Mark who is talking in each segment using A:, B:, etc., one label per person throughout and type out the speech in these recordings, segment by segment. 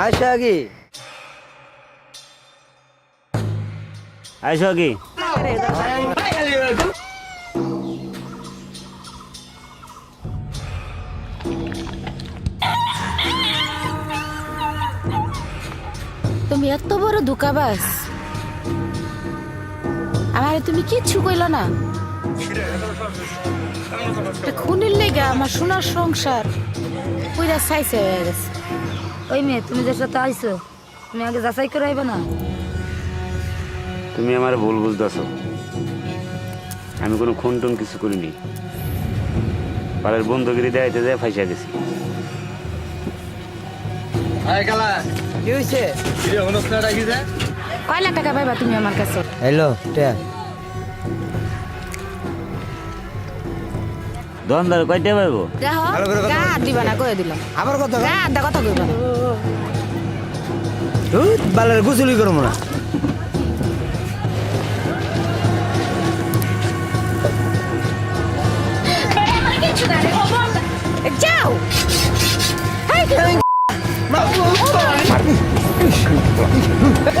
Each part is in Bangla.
A: আয়সা কি
B: আইসো কি
C: তুমি এত বড় ধোকাবাস আমার তুমি কিচ্ছু কইল না। খুনির লেগে আমার সোনার সংসার। পুরা সাইসে হয়ে গেছে।
D: ওই মেয়ে তুমি যে সাথে আইছো তুমি আগে যাচাই করে আইবা না।
B: তুমি আমার ভুল বুঝতেছো। আমি কোনো খুন টুন কিছু করিনি। পাড়ার বন্ধুগিরি দেখাইতে দেয় ফাইসা গেছি।
A: কি হয়েছে
C: কয় লাখ টাকা পাইবা তুমি আমার কাছে?
A: হ্যালো টিয়া।
B: দোকানদার কয়টা পাইব?
C: দেখো
A: ভালো করে কথা
C: গা হাত দিবা না কয়ে দিলাম।
A: আবার কথা
C: গা হাত দা কথা কইবা। না
A: বালের গুছুলি করব না।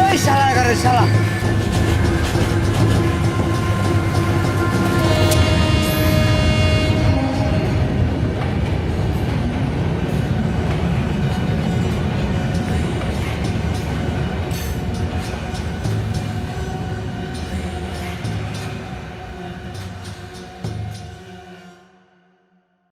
A: ওই শালা করে শালা।